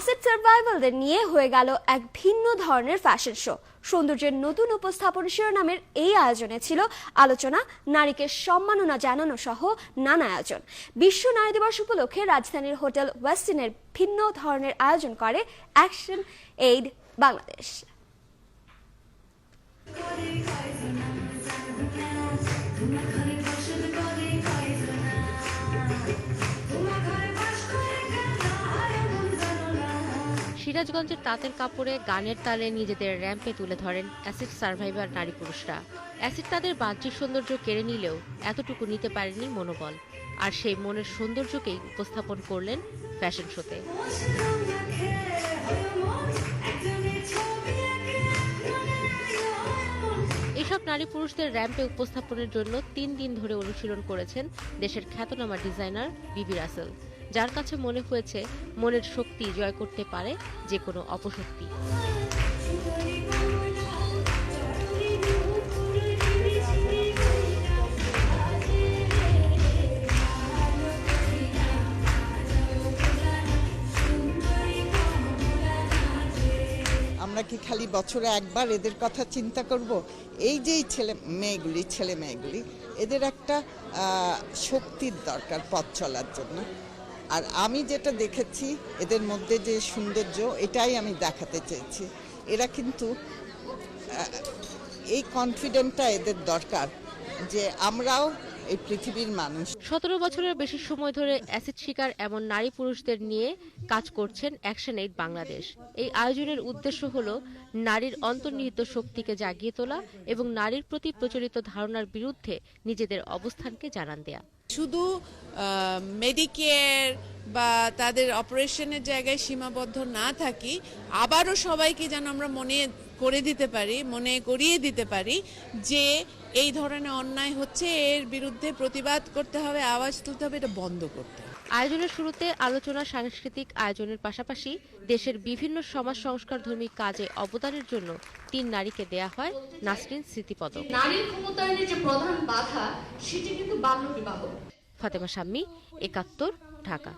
Acid সার্ভাইভালদের নিয়ে হয়ে গেল এক ভিন্ন ধরনের ফ্যাশন শো সৌন্দর্যের নতুন উপস্থাপন শিরোনামের এই আয়োজনে ছিল আলোচনা, নারীকে সম্মাননা জানানো সহ নানা আয়োজন। বিশ্ব নারী দিবস উপলক্ষে রাজধানীর হোটেল ওয়েস্টিনের ভিন্ন ধরনের আয়োজন করে অ্যাকশন এইড বাংলাদেশ। সিরাজগঞ্জের তাঁতের কাপড়ে গানের তালে নিজেদের র্যাম্পে তুলে ধরেন অ্যাসিড সার্ভাইভার নারী পুরুষরা। অ্যাসিড তাদের বাহ্যিক সৌন্দর্য কেড়ে নিলেও এতটুকু নিতে পারেনি মনোবল। আর সেই মনের সৌন্দর্যকেই উপস্থাপন করলেন ফ্যাশন শোতে। এসব নারী পুরুষদের র্যাম্পে উপস্থাপনের জন্য তিন দিন ধরে অনুশীলন করেছেন দেশের খ্যাতনামা ডিজাইনার বিবি রাসেল। যার কাছে মনে হয়েছে মনের শক্তি জয় করতে পারে যে কোনো অপশক্তি। আমরা কি খালি বছরে একবার এদের কথা চিন্তা করব? এই যে ছেলে মেয়েগুলি ছেলে মেয়েগুলি, এদের একটা শক্তির দরকার পথ চলার জন্য। আর আমি যেটা দেখেছি, এদের মধ্যে যে সৌন্দর্য, এটাই আমি দেখাতে চেয়েছি। এরা কিন্তু এই কনফিডেন্টটা এদের দরকার যে আমরাও এই পৃথিবীর মানুষ। সতেরো বছরের বেশি সময় ধরে অ্যাসিড শিকার এমন নারী পুরুষদের নিয়ে কাজ করছেন অ্যাকশন এইড বাংলাদেশ এই আয়োজনের উদ্দেশ্য হল নারীর অন্তর্নিহিত শক্তিকে জাগিয়ে তোলা এবং নারীর প্রতি প্রচলিত ধারণার বিরুদ্ধে নিজেদের অবস্থানকে জানান দেয়া। শুধু মেডিকেয়ার বা তাদের অপারেশনের জায়গায় সীমাবদ্ধ না থাকি, আবারও সবাইকে যেন আমরা মনে করে দিতে পারি, মনে করিয়ে দিতে পারি যে এই ধরনের অন্যায় হচ্ছে, এর বিরুদ্ধে প্রতিবাদ করতে হবে, আওয়াজ তুলতে হবে, এটা বন্ধ করতে হবে। আয়োজনের শুরুতে আলোচনা সাংস্কৃতিক আয়োজনের পাশাপাশি দেশের বিভিন্ন সমাজ সংস্কার সংস্কারধর্মী কাজে অবদানের জন্য তিন নারীকে দেয়া হয় নাসরিন স্মৃতিপদক। নারীর ক্ষমতায়নের যে প্রধান বাধা সেটি কিন্তু বাল্য বিবাহ। ফাতেমা শাম্মী একাত্তর ঢাকা।